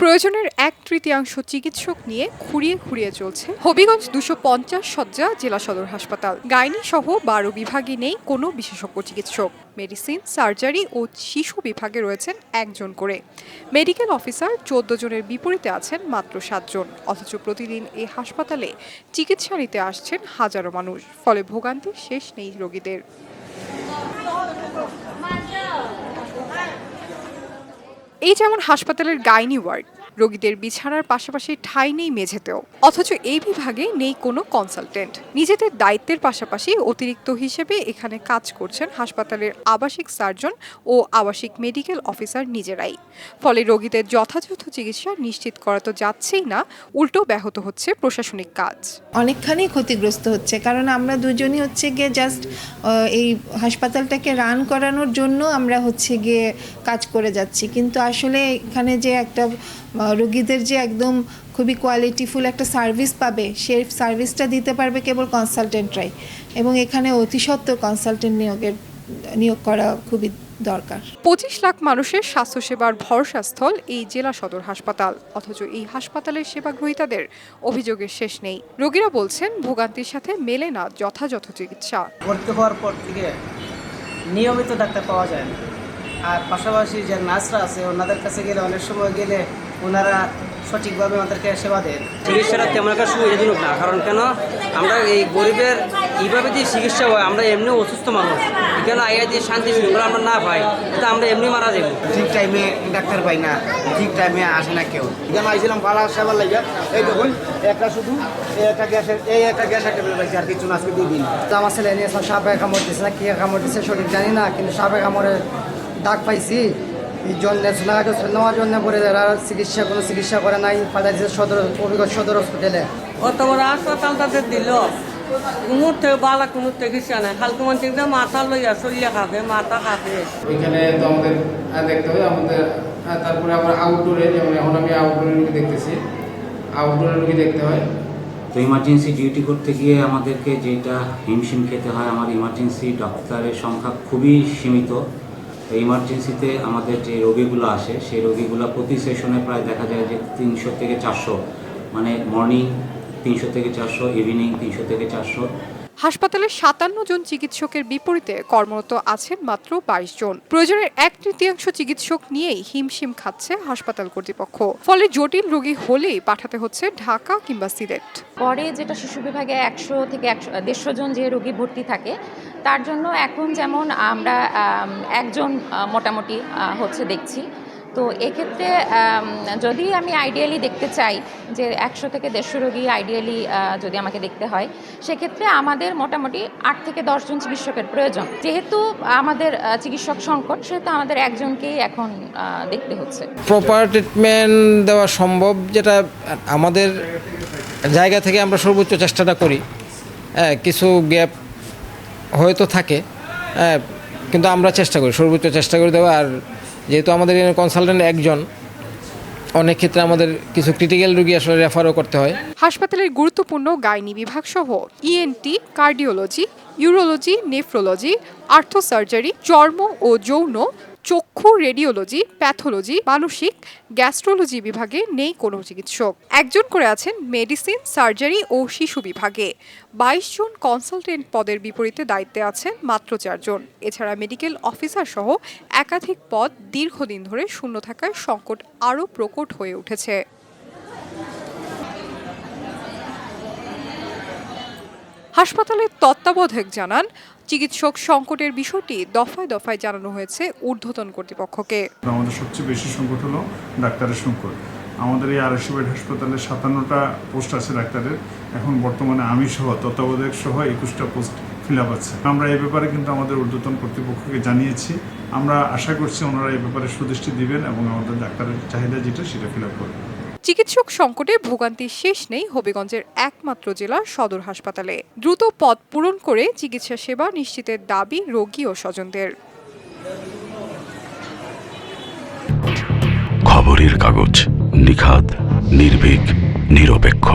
প্রয়োজনের এক তৃতীয়াংশ চিকিৎসক নিয়ে খুঁড়িয়ে খুঁড়িয়ে চলছে হবিগঞ্জ দুশো পঞ্চাশ শয্যা জেলা সদর হাসপাতাল। গাইনি সহ বারো বিভাগে নেই কোনো বিশেষজ্ঞ চিকিৎসক। মেডিসিন, সার্জারি ও শিশু বিভাগে রয়েছেন একজন করে। মেডিকেল অফিসার চোদ্দ জনের বিপরীতে আছেন মাত্র সাতজন অথচ প্রতিদিন এই হাসপাতালে চিকিৎসা নিতে আসছেন হাজারো মানুষ। ফলে ভোগান্তির শেষ নেই রোগীদের। এই যেমন হাসপাতালের গাইনি ওয়ার্ড রোগীদের বিছানার পাশাপাশি ঠাঁই নেই মেঝেতেও। অথচ এই বিভাগে নেই কোনো কনসালটেন্ট নিজেদের দায়িত্বের পাশাপাশি অতিরিক্ত হিসেবে এখানে কাজ করছেন হাসপাতালের আবাসিক সার্জন ও আবাসিক মেডিকেল অফিসার নিজেরাই। ফলে রোগীদের যথাযথ চিকিৎসা নিশ্চিত করা তো যাচ্ছেই না, উল্টো ব্যাহত হচ্ছে প্রশাসনিক কাজ। অনেকখানি ক্ষতিগ্রস্ত হচ্ছে, কারণ আমরা দুজনই হচ্ছে গিয়ে জাস্ট এই হাসপাতালটাকে রান করানোর জন্য আমরা হচ্ছে গিয়ে কাজ করে যাচ্ছি। কিন্তু আসলে এখানে যে একটা রোগীদের যে একদম খুবই কোয়ালিটিফুল একটা সার্ভিস পাবে সেই সার্ভিসটা দিতে পারবে কেবল কনসালটেন্টরাই এবং এখানে অতি সত্ত্বর কনসালটেন্ট নিয়োগের নিয়োগ করা খুবই দরকার। পঁচিশ লাখ মানুষের স্বাস্থ্যসেবার ভরসাস্থল এই জেলা সদর হাসপাতাল। অথচ এই হাসপাতালের সেবা গ্রহীতাদের অভিযোগের শেষ নেই। রোগীরা বলছেন ভোগান্তির সাথে মেলে না যথাযথ চিকিৎসা। ভর্তি হওয়ার পর থেকে নিয়মিত ডাক্তার পাওয়া যায় না। আর পাশাপাশি যে নার্সরা আছে ওনাদের কাছে গেলে অনেক সময় গেলে ওনারা সঠিকভাবে আমাদেরকে সেবা দেন। চিকিৎসাটা তেমন একটা সুবিধাজনক না, কারণ কেন? আমরা এই গরিবের এইভাবে যে চিকিৎসা হয়, আমরা এমনি অসুস্থ মানুষ। এখানে আইয়া যে শান্তি শৃঙ্খলা আমরা না পাই এটা আমরা এমনি মারা যাব ঠিক টাইমে ডাক্তার পাই না, ঠিক টাইমে আসে না কেউ। এখানে আইছিলাম ভালো সেবার লাগে এই দেখুন, একটা শুধু একটা গ্যাসের এই একটা গ্যাসের টেবিল পাইছি আর কিছু না, আজকে দুই দিন। আমার ছেলে নিয়ে সাপে কামড় দিচ্ছে না, কে কামড় দিচ্ছে সঠিক জানি না, কিন্তু সাপে কামড়ে ডাক পাইছি। জন্য সোনাকে নেওয়ার জন্য পরে তারা চিকিৎসা কোনো চিকিৎসা করে নাই পাঠাইছে সদর অভিজ্ঞ সদর হসপিটালে। অত বড় হাসপাতাল তাদের দিল। কোনো বালা কোনো চিকিৎসা নাই। খালকু মানুষ মাথা লইয়া চলিয়া খাবে মাথা খাবে এখানে তো আমাদের দেখতে হবে আমাদের তারপরে আবার আউটডোরে যেমন এখন আমি আউটডোরে রুগী দেখতেছি। আউটডোরে রুগী দেখতে হয়। তো ইমার্জেন্সি ডিউটি করতে গিয়ে আমাদেরকে যেটা হিমশিম খেতে হয় আমার ইমার্জেন্সি ডক্টরের সংখ্যা খুবই সীমিত। তো ইমার্জেন্সিতে আমাদের যে রোগীগুলো আসে সেই রোগীগুলো প্রতি সেশনে প্রায় দেখা যায় যে তিনশো থেকে চারশো মানে মর্নিং তিনশো থেকে চারশো ইভিনিং তিনশো থেকে চারশো। হাসপাতালের সাতান্ন জন চিকিৎসকের বিপরীতে কর্মরত আছেন মাত্র বাইশ জন। প্রয়োজনের এক তৃতীয়াংশ চিকিৎসক নিয়েই হিমশিম খাচ্ছে হাসপাতাল কর্তৃপক্ষ। ফলে জটিল রোগী হলেই পাঠাতে হচ্ছে ঢাকা কিংবা সিলেট। পরে যেটা শিশু বিভাগে একশো থেকে একশো দেড়শো জন যে রোগী ভর্তি থাকে তার জন্য এখন যেমন আমরা একজন মোটামুটি হচ্ছে দেখছি। তো এক্ষেত্রে যদি আমি আইডিয়ালি দেখতে চাই যে একশো থেকে দেড়শো রোগী আইডিয়ালি যদি আমাকে দেখতে হয়, সেক্ষেত্রে আমাদের মোটামুটি আট থেকে দশজন চিকিৎসকের প্রয়োজন। যেহেতু আমাদের চিকিৎসক সংকট, সেহেতু আমাদের একজনকেই এখন দেখতে হচ্ছে। প্রপার ট্রিটমেন্ট দেওয়া সম্ভব যেটা আমাদের জায়গা থেকে আমরা সর্বোচ্চ চেষ্টাটা করি। হ্যাঁ কিছু গ্যাপ হয়তো থাকে হ্যাঁ কিন্তু আমরা চেষ্টা করি, সর্বোচ্চ চেষ্টা করে দেওয়া। আর যেহেতু আমাদের কনসালটেন্ট একজন, অনেক ক্ষেত্রে আমাদের কিছু ক্রিটিক্যাল রুগী আসলে রেফারও করতে হয়। হাসপাতালের গুরুত্বপূর্ণ গাইনি বিভাগ সহ ENT cardiology urology nephrology ortho surgery চর্ম ও যৌন চক্ষু রেডিওলজি প্যাথোলজি মানসিক গ্যাস্ট্রোলজি বিভাগে নেই কোনো চিকিৎসক। একজন করে আছেন মেডিসিন সার্জারি ও শিশু বিভাগে। বাইশ জন কনসালটেন্ট পদের বিপরীতে দায়িত্বে আছেন মাত্র চারজন এছাড়া মেডিকেল অফিসার সহ একাধিক পদ দীর্ঘদিন ধরে শূন্য থাকায় সংকট আরও প্রকট হয়ে উঠেছে। হাসপাতালের তত্ত্বাবধায়ক জানান, চিকিৎসক সংকটের বিষয়টি দফায় দফায় জানানো হয়েছে ঊর্ধ্বতন কর্তৃপক্ষকে। আমাদের সবচেয়ে বেশি সংকট হলো ডাক্তারের সংকট। আমাদের এই আড়াইশো বেড হাসপাতালে সাতান্নটা পোস্ট আছে ডাক্তারের। এখন বর্তমানে আমি সহ, তত্ত্বাবধায়ক সহ একুশটা পোস্ট ফিল আপ আছে। আমরা এই ব্যাপারে কিন্তু আমাদের ঊর্ধ্বতন কর্তৃপক্ষকে জানিয়েছি। আমরা আশা করছি ওনারা এই ব্যাপারে সুদৃষ্টি দিবেন এবং আমাদের ডাক্তারের চাহিদা যেটা সেটা ফিল আপ করবেন। চিকিৎসক সংকটে ভোগান্তির শেষ নেই হবিগঞ্জের একমাত্র জেলা সদর হাসপাতালে। দ্রুত পদ পূরণ করে চিকিৎসা সেবা নিশ্চিতের দাবি রোগী ও স্বজনদের। খবরের কাগজ নিখাত নির্ভীক, নিরপেক্ষ।